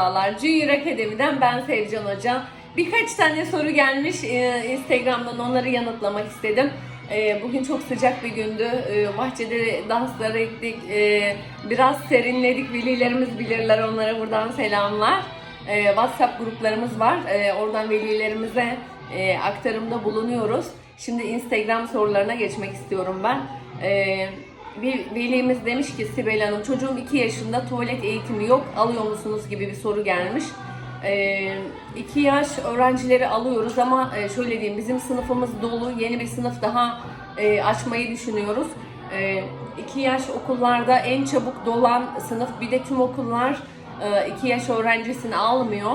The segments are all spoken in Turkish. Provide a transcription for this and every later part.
Merhabalar, Junior Akademi'den ben Sevcan Hoca. Birkaç tane soru gelmiş e, Instagram'dan onları yanıtlamak istedim. E, Bugün çok sıcak bir gündü. E, Bahçede danslar ettik. E, Biraz serinledik. Velilerimiz bilirler onlara buradan selamlar. WhatsApp gruplarımız var. Oradan velilerimize aktarımda bulunuyoruz. Şimdi Instagram sorularına geçmek istiyorum ben. E, bir velimiz demiş ki Sibel Hanım çocuğum 2 yaşında tuvalet eğitimi yok alıyor musunuz gibi bir soru gelmiş. 2 yaş öğrencileri alıyoruz ama e, şöyle diyeyim bizim sınıfımız dolu yeni bir sınıf daha e, açmayı düşünüyoruz. 2 yaş okullarda en çabuk dolan sınıf bir de tüm okullar 2 yaş öğrencisini almıyor.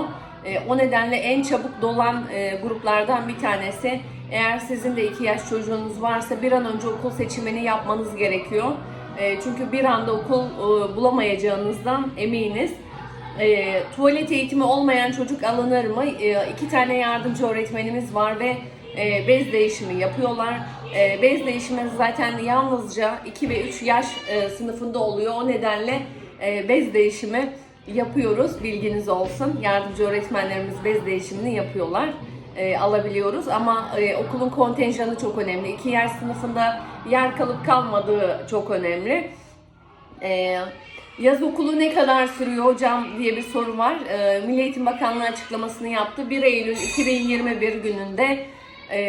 E, O nedenle en çabuk dolan e, gruplardan bir tanesi. Eğer sizin de 2 yaş çocuğunuz varsa bir an önce okul seçimini yapmanız gerekiyor. E, Çünkü bir anda okul e, bulamayacağınızdan eminiz. E, tuvalet eğitimi olmayan çocuk alınır mı? E, iki tane yardımcı öğretmenimiz var ve bez değişimi yapıyorlar. Bez değişimi zaten yalnızca 2 ve 3 yaş sınıfında oluyor. O nedenle bez değişimi yapıyoruz. Bilginiz olsun. Yardımcı öğretmenlerimiz bez değişimini yapıyorlar. E, alabiliyoruz ama e, okulun kontenjanı çok önemli. 2 yaş sınıfında yer kalıp kalmadığı çok önemli. Ee, yaz okulu ne kadar sürüyor hocam diye bir soru var. Ee, Milli Eğitim Bakanlığı açıklamasını yaptı. 1 Eylül 2021 gününde e,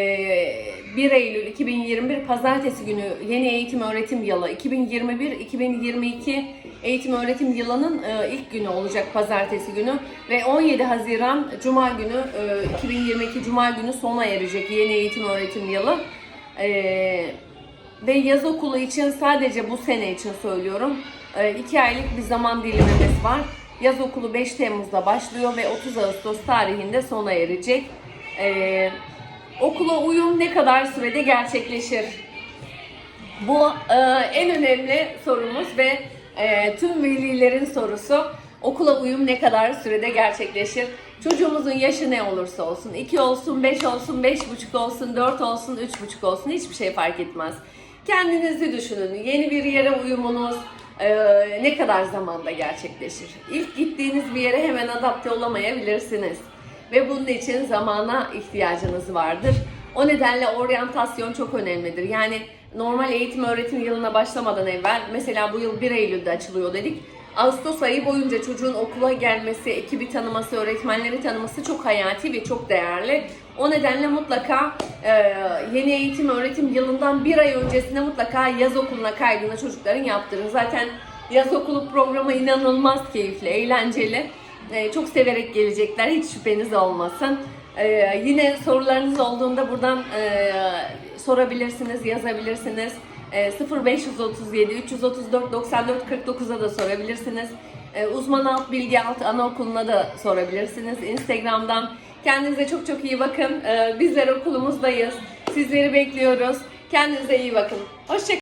1 Eylül 2021 Pazartesi günü yeni eğitim öğretim yılı 2021-2022 eğitim öğretim yılının e, ilk günü olacak Pazartesi günü ve 17 Haziran Cuma günü e, 2022 Cuma günü sona erecek yeni eğitim öğretim yılı. Ee, ve yaz okulu için sadece bu sene için söylüyorum. 2 aylık bir zaman dilimimiz var. Yaz okulu 5 Temmuz'da başlıyor ve 30 Ağustos tarihinde sona erecek. Ee, okula uyum ne kadar sürede gerçekleşir? Bu e, en önemli sorumuz ve e, tüm velilerin sorusu. Okula uyum ne kadar sürede gerçekleşir? Çocuğumuzun yaşı ne olursa olsun, 2 olsun, 5 olsun, 5,5 olsun, 4 olsun, 3,5 olsun hiçbir şey fark etmez. Kendinizi düşünün. Yeni bir yere uyumunuz e, ne kadar zamanda gerçekleşir? İlk gittiğiniz bir yere hemen adapte olamayabilirsiniz. Ve bunun için zamana ihtiyacınız vardır. O nedenle oryantasyon çok önemlidir. Yani normal eğitim öğretim yılına başlamadan evvel mesela bu yıl 1 Eylül'de açılıyor dedik. Ağustos ayı boyunca çocuğun okula gelmesi, ekibi tanıması, öğretmenleri tanıması çok hayati ve çok değerli. O nedenle mutlaka e, yeni eğitim öğretim yılından bir ay öncesinde mutlaka yaz okuluna kaydını çocukların yaptırın. Zaten yaz okulu programı inanılmaz keyifli, eğlenceli. E, çok severek gelecekler, hiç şüpheniz olmasın. E, yine sorularınız olduğunda buradan e, sorabilirsiniz, yazabilirsiniz. E, 0537 334 94 49'a da sorabilirsiniz. E, uzman alt bilgi alt anaokuluna da sorabilirsiniz. Instagram'dan kendinize çok çok iyi bakın. Bizler okulumuzdayız. Sizleri bekliyoruz. Kendinize iyi bakın. Hoşçakalın.